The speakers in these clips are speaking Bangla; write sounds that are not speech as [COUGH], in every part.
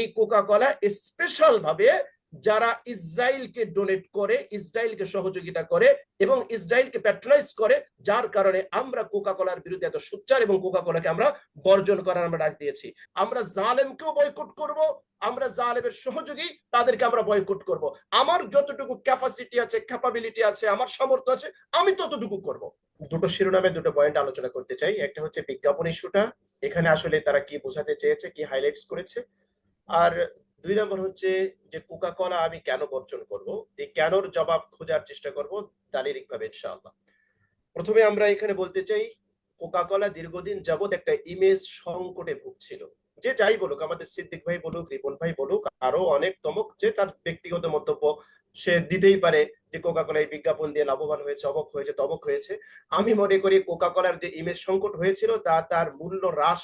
এই কোকা কলা স্পেশাল ভাবে যারা ইসরায়েলকে ডোনেট করে, ইসরায়েলকে সহযোগিতা করে এবং ইসরায়েলকে প্যাট্রোনাইজ করে, যার কারণে আমরা কোকা কলার বিরুদ্ধে এত সোচ্চার এবং কোকা কলাকে আমরা বর্জন করার আমরা ডাক দিয়েছি। আমরা জালেমকেও বয়কট করব, আমরা জালেমের সহযোগী, তাদেরকে আমরা বয়কট করব। আমার যতটুকু ক্যাপাসিটি আছে ক্যাপাবিলিটি আছে, আমার সামর্থ্য আছে, আমি ততটুকু করব। দুটো শিরোনামে দুটো পয়েন্ট আলোচনা করতে চাই। একটা হচ্ছে বিজ্ঞাপন ইস্যুটা, এখানে আসলে তারা কি বোঝাতে চেয়েছে, কি হাইলাইটস করেছে? আর দুই নম্বর হচ্ছে যে কোকা কলা আমি কেন বর্জন করব? এই কেনর জবাব খোঁজার চেষ্টা করব দালিরিক ভাবে ইনশাআল্লাহ। প্রথমে আমরা এখানে বলতে চাই কোকা কলা দীর্ঘদিন যাবৎ একটা ইমেজ সংকটে ভুগছিল। যে যাই বলুক, আমাদের সিদ্দিক ভাই বলুক, রিপন ভাই বলুক আরও অনেক তমক যে তার ব্যক্তিগত মন্তব্য সে দিতেই পারে যে কোকা কলা এই বিজ্ঞাপন দিয়ে লাভবান হয়েছে, অবক হয়েছে, তবক হয়েছে। আমি মনে করি কোকা কলার যে ইমেজ সংকট হয়েছিল, তা তার মূল্য হ্রাস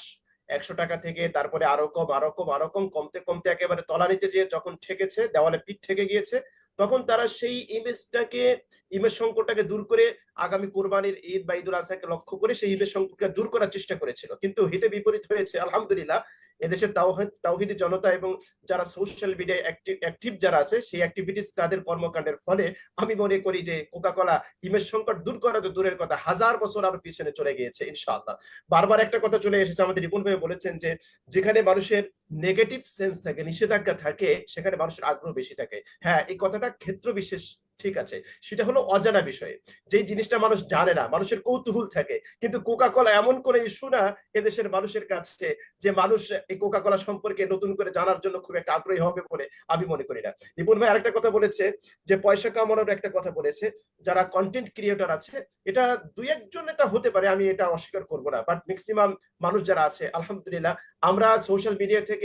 একশো টাকা থেকে তারপরে আরও কম আরও কম আরও কম, কমতে কমতে একেবারে তলানিতে যেয়ে যখন ঠেকেছে, দেওয়ালে পিঠ ঠেকে গিয়েছে, তখন তারা সেই ইমেজটাকে ইমেজ সংকটটাকে দূর করে আগামী কোরবানির ঈদ বা ঈদুল আজহাকে লক্ষ্য করে সেই ইমেজ সংকটকে দূর করার চেষ্টা করেছিল। কিন্তু হিতে বিপরীত হয়েছে, আলহামদুলিল্লাহ এদেশের তাওহিদ, তাওহিদি জনতা এবং যারা সোশ্যাল মিডিয়ায় অ্যাক্টিভ যারা আছে, সেই অ্যাক্টিভিটিস তাদের কর্মকাণ্ডের ফলে আমি মনে করি যে কোকা কলা ইমেজ সংকট দূর করা তো দূরের কথা। হাজার বছর আরও পিছনে চলে গিয়েছে, ইনশাআল্লাহ। বারবার একটা কথা চলে এসেছে আমাদের রিপন ভাই বলেছেন যে, যেখানে মানুষের নেগেটিভ সেন্স থাকে, নিষেধাজ্ঞা থাকে, সেখানে মানুষের আগ্রহ বেশি থাকে। হ্যাঁ এই কথাটা ক্ষেত্র বিশেষ, ঠিক আছে। সেটা হলো অজানা বিষয়। যে জিনিসটা মানুষ জানে না, মানুষের কৌতূহল থাকে, কিন্তু কোকা কলা এমন করে ইস্যু না এদেশের মানুষের কাছে যে মানুষ এই কোকা কলা সম্পর্কে নতুন করে জানার জন্য খুব একটা আগ্রহী হবে বলে আমি মনে করি না। রিপন ভাই আরেকটা কথা বলেছে যে পয়সা কামানোর একটা কথা বলেছে। যারা কন্টেন্ট ক্রিয়েটর আছে, এটা দুই একজন এটা হতে পারে, আমি এটা অস্বীকার করব না। বাট ম্যাক্সিমাম মানুষ যারা আছে, আলহামদুলিল্লাহ, আমরা সোশ্যাল মিডিয়া থেকে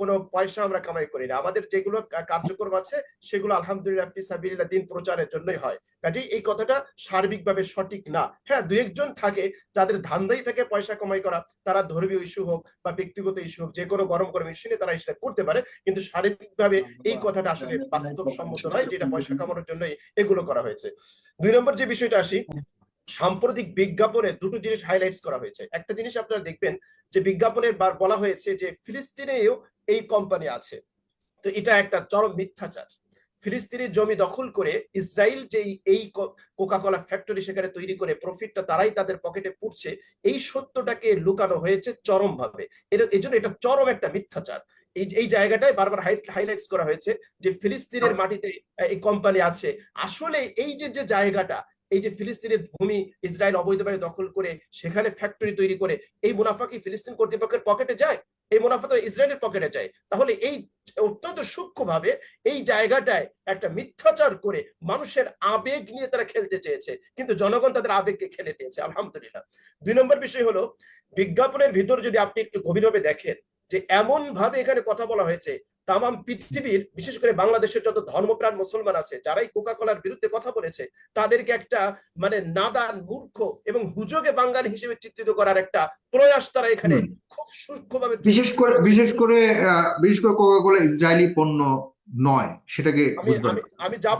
কোনো পয়সা আমরা কামাই করি না। আমাদের যেগুলো কার্যক্রম আছে, সেগুলো আলহামদুলিল্লাহ ফিসাবিল্লাহ দিন প্রচারের জন্যই হয়। কাজেই এই কথাটা সার্বিকভাবে সঠিক না। হ্যাঁ দু একজন থাকে যাদের ধান্দাই থাকে পয়সা কামাই করা, তারা ধর্মীয় ইস্যু হোক বা ব্যক্তিগত ইস্যু হোক, যে কোনো গরম গরম ইস্যু নিয়ে তারা সেটা করতে পারে, কিন্তু শারীরিকভাবে এই কথাটা আসলে বাস্তবসম্মত নয়, যেটা পয়সা কামানোর জন্যই এগুলো করা হয়েছে। দুই নম্বর যে বিষয়টা আসি সাম্প্রতিক বিজ্ঞাপনে দুটো জিনিস হাইলাইটস করা হয়েছে। একটা জিনিস আপনারা দেখবেন যে বিজ্ঞাপনের বলা হয়েছে যে ফিলিস্তিনেও এই কোম্পানি আছে। তো এটা একটা চরম মিথ্যাচার। ফিলিস্তিনের জমি দখল করে ইসরায়েল যে এই কোকা কোলা ফ্যাক্টরি সেখানে তৈরি করে প্রফিটটা তারাই তাদের পকেটে পুড়ছে এই সত্যটাকে লুকানো হয়েছে চরম ভাবে এই জন্য এটা চরম একটা মিথ্যাচার। এই এই জায়গাটায় বারবার হাইলাইটস করা হয়েছে যে ফিলিস্তিনের মাটিতে এই কোম্পানি আছে। আসলে এই যে যে জায়গাটা এই যে ফিলিস্তিনের ভূমি ইসরায়েল অবৈধভাবে দখল করে সেখানে ফ্যাক্টরি তৈরি করে, এই মুনাফা কি ফিলিস্তিন কর্তৃপক্ষের পকেটে যায়? এই মুনাফা তো ইসরায়েলের পকেটে যায়। তাহলে এই অত্যন্ত সূক্ষ্মভাবে এই জায়গাটায় একটা মিথ্যাচার করে মানুষের আবেগ নিয়ে তারা খেলতে চেয়েছে। কিন্তু জনগণ তাদের আবেগকে খেলে দিয়েছে, আলহামদুলিল্লাহ। দুই নম্বর বিষয় হলো, বিজ্ঞাপনের ভিতর যদি আপনি একটু গভীরভাবে দেখেন যে এমন ভাবে এখানে কথা বলা হয়েছে তাম পৃথিবীর বিশেষ করে বাংলাদেশের যত ধর্মপ্রাণ মুসলমান আছে যারাই কোকা কলার বিরুদ্ধে কথা বলেছে তাদেরকে একটা মানে নাদান মূর্খ এবং হুজোগে বাঙালি হিসেবে চিত্রিত করার একটা প্রয়াস তারা এখানে খুব সূক্ষ্মভাবে বিশেষ করে বিশেষ করে বিশেষ করে কোকা কোলা ইসরায়েলি পণ্য নয় সেটাকে আমি যাব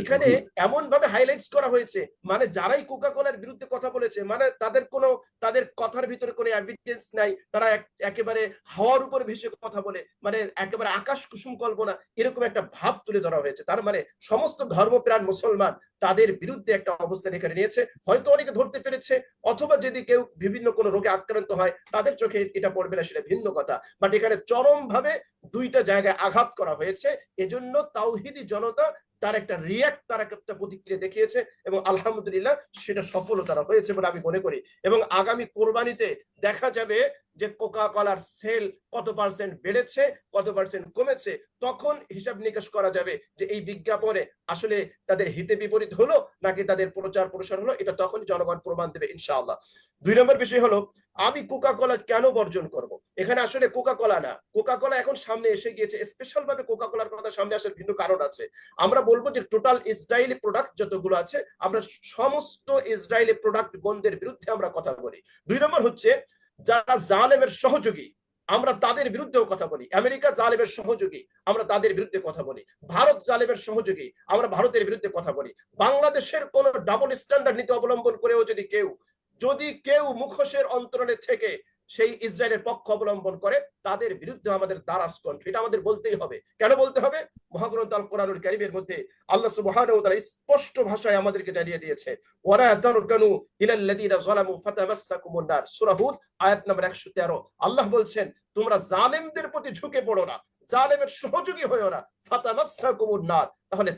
এখানে এমন ভাবে হাইলাইটস করা হয়েছে মানে যারাই কোকা কোলার বিরুদ্ধে কথা বলেছে মানে তাদের কোনো তাদের কথার ভিতরে কোনো এভিডেন্স নাই তারা একেবারে হাওয়ার উপরে ভেসে কথা বলে মানে একেবারে আকাশ কুসুম কল্পনা এরকম একটা ভাব তুলে ধরা হয়েছে। তার মানে সমস্ত ধর্মপ্রাণ মুসলমান তাদের বিরুদ্ধে একটা অবস্থান এখানে নিয়েছে। হয়তো অনেকে ধরতে পেরেছে অথবা যদি কেউ বিভিন্ন কোনো রোগে আক্রান্ত হয় তাদের চোখে এটা পড়বে না সেটা ভিন্ন কথা। বাট এখানে চরম ভাবে দুইটা জায়গায় আঘাত করা হয়েছে। এজন্য তাওহিদি জনতা তার একটা রিয়াক্ট তার একটা প্রতিক্রিয়া দেখিয়েছে এবং আলহামদুলিল্লাহ সেটা সফলও তারা হয়েছে বলে আমি মনে করি। এবং আগামী কোরবানিতে দেখা যাবে যে কোকা কলার সেল কত পার্সেন্ট বেড়েছে, কত পার্সেন্ট কমেছে, তখন হিসাব নিকাশ করা যাবে যে এই বিজ্ঞাপনে আসলে তাদের হিতে বিপরীত হলো নাকি তাদের প্রচার প্রসার হলো, এটা তখনই জনগণ প্রমাণ দেবে ইনশাআল্লাহ। দুই নম্বর বিষয় হলো, আমি কোকা কলা কেন বর্জন করব? এখানে আসলে কোকা কলা না। কোকা কলা এখন সামনে এসে গিয়েছে স্পেশাল ভাবে কোকা কলার কথা সামনে আসার ভিন্ন কারণ আছে। আমরা বলব যে টোটাল ইসরায়েলি প্রোডাক্ট যতগুলো আছে, আমরা সমস্ত ইসরায়েলি প্রোডাক্ট বন্ধের বিরুদ্ধে আমরা কথা বলি। দুই নম্বর হচ্ছে যারা জালেমের সহযোগী, আমরা তাদের বিরুদ্ধেও কথা বলি। আমেরিকা জালেমের সহযোগী, আমরা তাদের বিরুদ্ধে কথা বলি। ভারত জালেমের সহযোগী, আমরা ভারতের বিরুদ্ধে কথা বলি। বাংলাদেশের কোন ডাবল স্ট্যান্ডার্ড নীতি অবলম্বন করেও যদি কেউ যদি কেউ মুখোশের অন্তরণে থেকে সেই ইসরায়েলের পক্ষ অবলম্বন করে তাদের বিরুদ্ধে আমাদের দ্বারাস কণ্ঠ। এটা আমাদের বলতেই হবে। কেন বলতে হবে? মহাগ্রন্থ আল কোরআনুল কারিমের মধ্যে আল্লাহ সুবহানাহু ও তাআলা স্পষ্ট ভাষায় আমাদেরকে জানিয়ে দিয়েছে, ওয়ালা তারকানু ইলাল্লাযীনা যালামু ফাতামাসসাকুমুন নার। সূরা হুদ, আয়াত নম্বর 113 আল্লাহ বলছেন, তোমরা জালেমদের প্রতি ঝুঁকে পড়ো না। জালেমের সহযোগী হয়েও না ফাতামাসসাকুমুন নার। তাহলে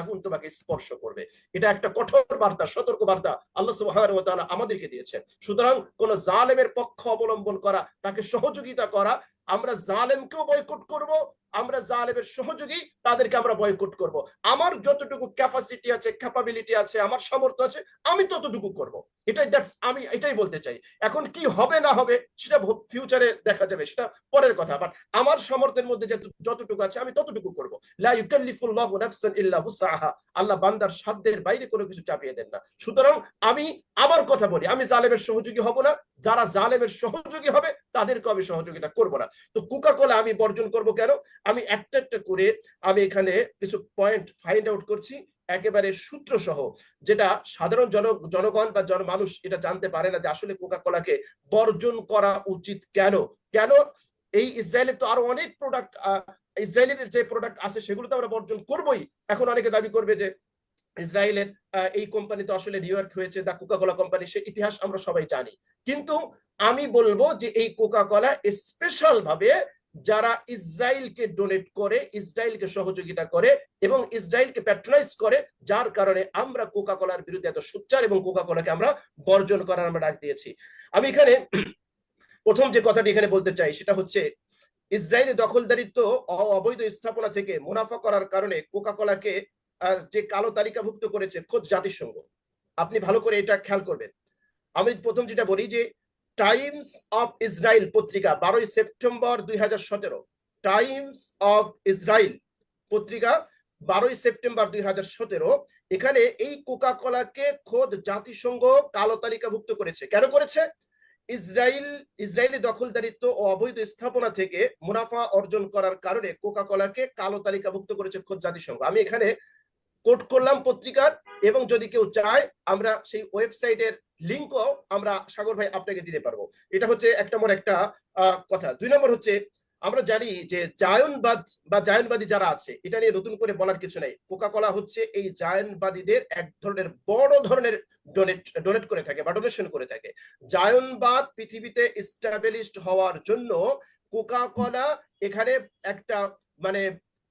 আগুন তোমাকে স্পর্শ করবে। এটা একটা কঠোর বার্তা সতর্ক বার্তা আল্লাহ সুবহানাহু আমাদেরকে দিয়েছেন। সুতরাং কোন জালেমের পক্ষ অবলম্বন করা, তাকে সহযোগিতা করা, আমরা জালেমকেও বয়কট করব আমরা জালেমের সহযোগী, তাদেরকে আমরা বয়কট করব। আমার যতটুকু ক্যাপাসিটি আছে ক্যাপাবিলিটি আছে, আমার সামর্থ্য আছে, আমি ততটুকু করব। এটাই দ্যাটস আমি এটাই বলতে চাই। এখন কি হবে না হবে, সেটা ফিউচারে দেখা যাবে, সেটা পরের কথা। বাট আমার সামর্থ্যের মধ্যে যত- যতটুকু আছে, আমি ততটুকু করব। আল্লাহ বান্দার সাধ্যের বাইরে কোনো কিছু চাপিয়ে দেন না। সুতরাং আমি আমার কথা বলি, আমি জালেমের সহযোগী হব না। যারা জালেমের সহযোগী হবে, তাদেরকে আমি সহযোগিতা করব না। তো কোকা কোলা আমি বর্জন করব কেন? আমি একটা একটা করে আমি এখানে কিছু পয়েন্ট ফাইন্ড আউট করছি, একেবারে সূত্র সহ যেটা সাধারণ জন, জনগণ বা জন মানুষ এটা জানতে পারে না যে আসলে কোকা কোলাকে বর্জন করা উচিত কেন? কেন? এই ইসরায়েলের তো আরও অনেক প্রোডাক্ট ইসরায়েলের যে প্রোডাক্ট আছে সেগুলো তো আমরা বর্জন করবই। এখন অনেকে দাবি করবে যে ইসরায়েলের এই কোম্পানি তো আসলে নিউ ইয়র্ক হয়েছে, দা কোকা কোলা কোম্পানি সে ইতিহাস আমরা সবাই জানি। কিন্তু আমি বলব যে এই কোকা কোলা স্পেশাল ভাবে যারা ইসরায়েলকে ডোনেট করে, ইসরায়েলকে সহযোগিতা করে এবং ইসরায়েলকে প্যাট্রোনাইজ করে, যার কারণে আমরা কোকা কোলার বিরুদ্ধে এত সোচ্চার এবং কোকা আমরা বর্জন করার আমরা ডাক দিয়েছি। আমি এখানে [CLEARS THROAT] প্রথম যে কথাটি এখানে বলতে চাই, সেটা হচ্ছে ইসরায়েলি দখলদারিত্ব অবৈধ স্থাপনা থেকে মুনাফা করার কারণে কোকা কোলাকে যে কালো তালিকাভুক্ত করেছে খোদ জাতিসংঘ। আপনি ভালো করে এটা খেয়াল করবেন। আমি প্রথম যেটা বলি যে টাইমস অফ ইসরায়েল পত্রিকা, বারোই সেপ্টেম্বর দুই হাজার সতেরো। টাইমস অফ ইসরায়েল পত্রিকা, বারোই সেপ্টেম্বর দুই হাজার সতেরো। এখানে এই কোকা কোলাকে খোদ জাতিসংঘ কালো তালিকাভুক্ত করেছে। কেন করেছে? ইসরায়েল ইসরায়েলি দখলদারিত্ব ও অবৈধ স্থাপনা থেকে মুনাফা অর্জন করার কারণে কোকা কোলাকে কালো তালিকাভুক্ত করেছে খোদ জাতিসংঘ। আমি এখানে কোট করলাম পত্রিকার, এবং যদি কেউ চায়, আমরা সেই ওয়েবসাইটের লিঙ্কও আমরা সাগর ভাই আপনাকে দিতে পারব। এটা হচ্ছে এক নম্বর একটা কথা। দুই নম্বর হচ্ছে, আমরা জানি যে জায়নবাদ বা জায়নবাদী যারা আছে, এটা নিয়ে নতুন করে বলার কিছু নাই। কোকা কোলা হচ্ছে এই জায়নবাদীদের এক ধরনের বড় ধরনের ডোনেট ডোনেট করে থাকে বা ডোনেশন করে থাকে। জায়নবাদ পৃথিবীতে ইস্টাবলিশড হওয়ার জন্য কোকা কোলা এখানে একটা মানে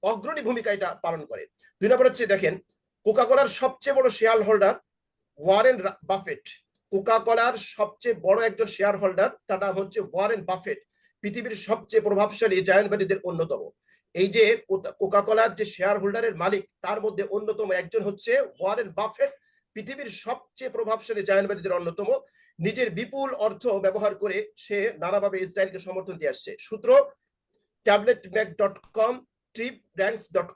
অগ্রণী ভূমিকা এটা পালন করে। দুই নম্বর হচ্ছে, দেখেন কোকা কোলার সবচেয়ে বড় শেয়ার হোল্ডার ওয়ারেন বাফেট কোকা কোলার সবচেয়ে বড় একজন শেয়ার হোল্ডার তার নাম হচ্ছে ওয়ারেন বাফেট পৃথিবীর সবচেয়ে প্রভাবশালী জায়ান্টবাদীদের অন্যতম। এই যে কোকা কোলার যে শেয়ার হোল্ডারের মালিক, তার মধ্যে অন্যতম একজন হচ্ছে ওয়ারেন বাফেট পৃথিবীর সবচেয়ে প্রভাবশালী জায়ান্টবাদীদের অন্যতম। নিজের বিপুল অর্থ ব্যবহার করে সে নানাভাবে ইসরায়েলকে সমর্থন দিয়ে আসছে। সূত্র tablet Mac dot com trip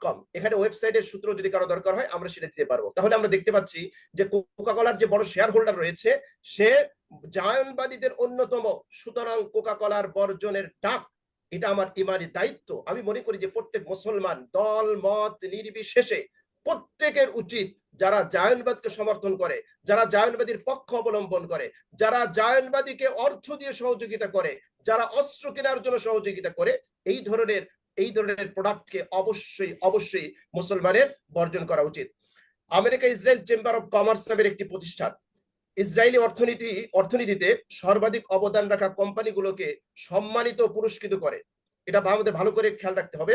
com এখানে ওয়েবসাইটের সূত্র যদি কারও দরকার হয়, আমরা সেটা দিতে পারব। তাহলে আমরা দেখতে পাচ্ছি যে কোকা কোলার যে বড় শেয়ার হোল্ডার রয়েছে, সে জায়নবাদীদের অন্যতম। সুতরাং কোকা কোলার বর্জনের ডাক, এটা আমার ইমানি দায়িত্ব। আমি মনে করি যে প্রত্যেক মুসলমান, দল, মত, নির্বিশেষে প্রত্যেকের উচিত যারা জায়নবাদকে সমর্থন করে, যারা জায়নবাদীর পক্ষ অবলম্বন করে, যারা জায়নবাদীকে অর্থ দিয়ে সহযোগিতা করে, যারা অস্ত্র কেনার জন্য সহযোগিতা করে, এই ধরনের এই ধরনের প্রোডাক্টকে অবশ্যই অবশ্যই মুসলমানের বর্জন করা উচিত। America, Israel chamber of commerce নামের একটি প্রতিষ্ঠান। ইসরায়েলি অর্থনীতি, অর্থনীতিতে সর্বাধিক অবদান রাখা কোম্পানিগুলোকে সম্মানিত পুরস্কৃত করে। এটা আমাদের ভালো করে খেয়াল রাখতে হবে।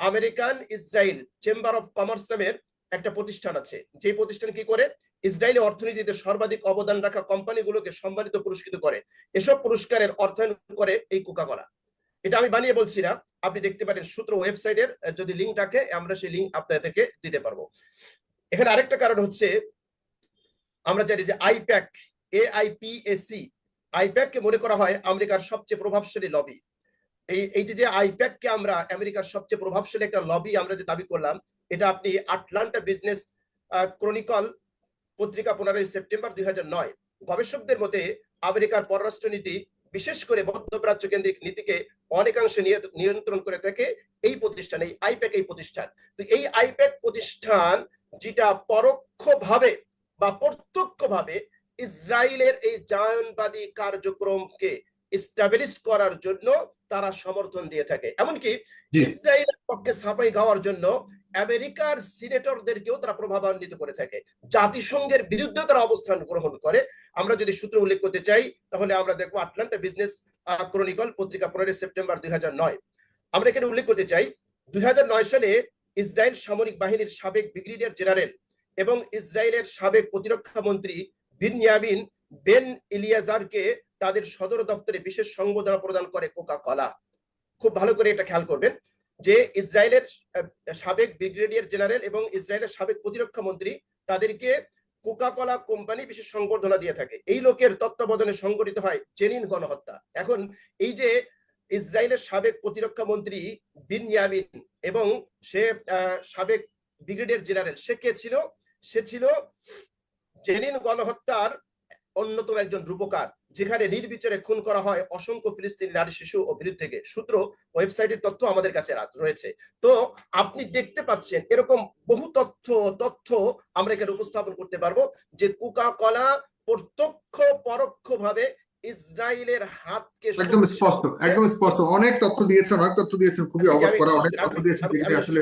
American Israel chamber of commerce নামের একটা প্রতিষ্ঠান আছে। যে প্রতিষ্ঠান কি করে? ইসরায়েলি অর্থনীতিতে সর্বাধিক অবদান রাখা কোম্পানিগুলোকে সম্মানিত পুরস্কৃত করে। এসব পুরস্কারের অর্থায়ন করে এই কোকাকোলা এটা আমি বানিয়ে বলছি না। আপনি দেখতে পারেন সূত্র ওয়েবসাইটের যদি লিঙ্ক থাকে, আমরা সেই লিঙ্ক আপনাদেরকে দিতে পারব। এখানে আরেকটা কারণ হচ্ছে, আমরা জানি যে আইপ্যাক এ আইপিএসি আইপ্যাক কে মনে করা হয় আমেরিকার সবচেয়ে প্রভাবশালী লবি এই এই যে আইপ্যাক কে আমরা আমেরিকার সবচেয়ে প্রভাবশালী একটা লবি আমরা যে দাবি করলাম, এটা আপনি আটলান্টা বিজনেস ক্রনিকল পত্রিকা পনেরোই সেপ্টেম্বর দুই গবেষকদের মতে আমেরিকার পররাষ্ট্রনীতি বিশেষ করে মধ্যপ্রাচ্য কেন্দ্রিক নীতিকে অনেকাংশে নিয়ন্ত্রণ করে থাকে এই প্রতিষ্ঠান, এই আইপ্যাক এই প্রতিষ্ঠান। তো এই আইপ্যাক প্রতিষ্ঠান যেটা পরোক্ষভাবে বা প্রত্যক্ষভাবে ইসরায়েলের এই জায়নবাদী কার্যক্রমকে স্টাবলিশ করার জন্য তারা সমর্থন দিয়ে থাকে। এমনকি ইসরায়েলের পক্ষে সাফাই গাওয়ার জন্য আমেরিকার সিনেটরদেরকেও তারা প্রভাবান্বিত করে থাকে। জাতিসংঘের বিরুদ্ধে তারা অবস্থান গ্রহণ করে। আমরা যদি সূত্র উল্লেখ করতে চাই তাহলে আমরা দেখব আটলান্টা বিজনেস ক্রনিকল পত্রিকা পনেরোই সেপ্টেম্বর দুই নয়। আমরা এখানে উল্লেখ করতে চাই দুই হাজার নয় সালে ইসরায়েল সামরিক বাহিনীর সাবেক ব্রিগেডিয়ার জেনারেল এবং ইসরায়েলের সাবেক প্রতিরক্ষা মন্ত্রী বিনয়ামিন বেন ইলিয়াজারকে তাদের সদর দপ্তরে বিশেষ সংবর্ধনা প্রদান করে কোকা কলা খুব ভালো করে এটা খেয়াল করবেন যে ইসরায়েলের সাবেক ব্রিগেডিয়ার জেনারেল এবং ইসরায়েলের সাবেক প্রতিরক্ষা মন্ত্রী তাদেরকে কোকা কোলা কোম্পানি বিশেষ সংবর্ধনা দিয়ে থাকে। এই লোকের তত্ত্বাবধানে সংগঠিত হয় জেনিন গণহত্যা। এখন এই যে ইসরায়েলের সাবেক প্রতিরক্ষা মন্ত্রী বিনয়ামিন এবং সে সাবেক ব্রিগেডিয়ার জেনারেল, সে কে ছিল? সে ছিল জেনিন গণহত্যার অন্যতম একজন রূপকার। যেখানে নির্বিচারে খুন করা হয় অসংখ্য ফিলিস্তিনি নারী শিশু ও বৃদ্ধ থেকে। সূত্র ওয়েবসাইটের তথ্য আমাদের কাছে রয়েছে। তো আপনি দেখতে পাচ্ছেন এরকম বহু তথ্য তথ্য আমরা এখানে উপস্থাপন করতে পারব যে কোকা কলা প্রত্যক্ষ পরোক্ষ ভাবে ইসরায়েলের হাতকে একদম স্পষ্ট একদম স্পষ্ট। অনেক তথ্য দিয়েছেন অনেক তথ্য দিয়েছেন খুবই অবাক করা অনেক তথ্য দিয়েছেন আসলে।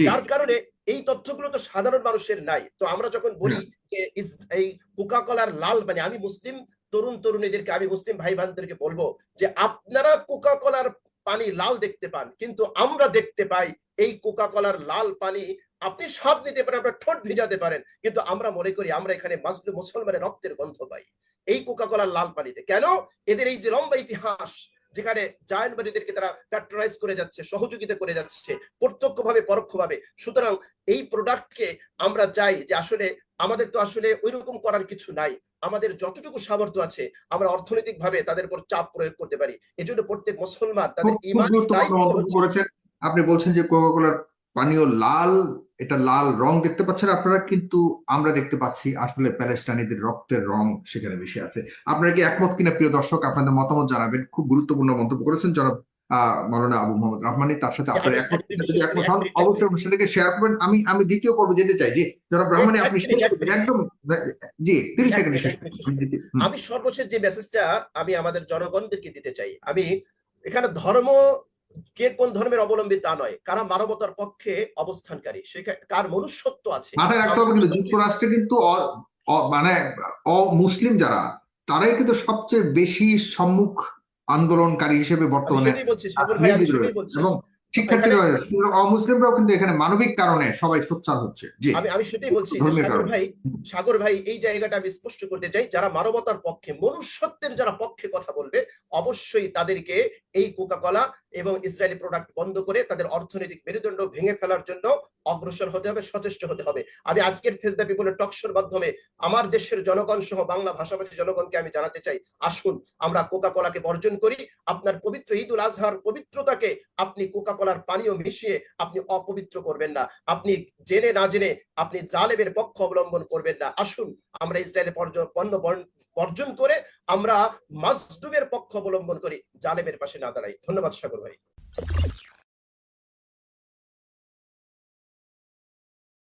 যার কারণে এই তথ্যগুলো তো সাধারণ মানুষের নাই। তো আমরা যখন বলি যে এই কোকা কলার লাল মানে আমি মুসলিম তরুণ তরুণীদেরকে, আমি মুসলিম ভাই বোনদেরকে বলব যে আপনারা কোকা কলার পানি লাল দেখতে পান, কিন্তু আমরা দেখতে পাই এই কোকা কলার লাল পানি আপনি স্বাদ নিতে পারেন, আপনার ঠোঁট ভিজাতে পারেন, কিন্তু আমরা মনে করি আমরা এখানে মাসলু মুসলমানের রক্তের গন্ধ পাই। এই কোকা কলার লাল পানিতে কেন? এদের এই যে লম্বা ইতিহাস যেখানে জায়নবাদীদেরকে তারা প্যাট্রোনাইজ করে যাচ্ছে সহযোগিতা করে যাচ্ছে প্রত্যক্ষভাবে পরোক্ষভাবে। সুতরাং এই প্রোডাক্টকে আমরা চাই যে আসলে আমাদের তো আসলে ওইরকম করার কিছু নাই। আমাদের যতটুকু সামর্থ্য আছে আমরা অর্থনৈতিক ভাবে তাদের উপর চাপ প্রয়োগ করতে পারি। এজন্য প্রত্যেক মুসলমান তাদের ইমানি আপনি বলছেন যে কোকা কোলার পানীয় লাল এটা লাল রং দেখতে পাচ্ছেন আপনারা কিন্তু আমরা দেখতে পাচ্ছি আসলে প্যালেস্টাইনিদের রক্তের রং সেখানে বেশি আছে। আপনারা কি একমত কিনা প্রিয় দর্শক? আপনাদের মতামত জানাবেন। খুব গুরুত্বপূর্ণ মন্তব্য করেছেন জনাব মাওলানা আবু মোহাম্মদ রহমানি। তার সাথে আপনারা একমত কিনা? যদি একমত হন অবশ্যই অনুষ্ঠানটাকে শেয়ার করবেন। আমি আমি দ্বিতীয় পর্বে যেতে চাই যে জনাব রহমানি আপনি করবেন। মিনিট। একদম জি তিরিশ সেকেন্ডে শেষ। আমি সর্বশেষ যে মেসেজটা আমি আমাদের জনগণদেরকে দিতে চাই। আমি এখানে ধর্ম কে কোন ধর্মের অবলম্বী তা নয়। কারা মানবতার পক্ষে অবস্থানকারী সেখানে কার মনুষ্যত্ব আছে। মাথায় রাখতে হবে কিন্তু যুক্তরাষ্ট্রে কিন্তু মানে অমুসলিম যারা তারাই কিন্তু সবচেয়ে বেশি সম্মুখ আন্দোলনকারী হিসেবে বর্তমানে এবং শিক্ষার্থীরা অমুসলিমরাও কিন্তু এখানে মানবিক কারণে সবাই সোচ্চার হচ্ছে। আমি আমি সেটাই বলছি সাগর ভাই সাগর ভাই এই জায়গাটা আমি স্পষ্ট করতে চাই যারা মানবতার পক্ষে মনুষ্যত্বের যারা পক্ষে কথা বলবে অবশ্যই তাদেরকে এই কোকা কলা এবং ইসরায়েলি প্রোডাক্ট বন্ধ করে তাদের অর্থনৈতিক মেরুদণ্ড ভেঙে ফেলার জন্য অগ্রসর হতে হবে, সচেষ্ট হতে হবে। আমি আজকের ফেস দ্য পিপলের টকশোর মাধ্যমে আমার দেশের জনগণ সহ বাংলা ভাষাভাষী জনগণকে আমি জানাতে চাই। আসুন, আমরা কোকা কলাকে বর্জন করি। আপনার পবিত্র ঈদ উল আজহার পবিত্রতাকে আপনি কোকা কলার পানীয় মিশিয়ে আপনি অপবিত্র করবেন না। আপনি জেনে না জেনে আপনি জালেবের পক্ষ অবলম্বন করবেন না। আসুন, আমরা ইসরায়েলের পণ্য বর্জন করে আমরা মাজদুমের পক্ষ অবলম্বন করি। জালেমের পাশে না দাঁড়াই। ধন্যবাদ সাগর ভাই।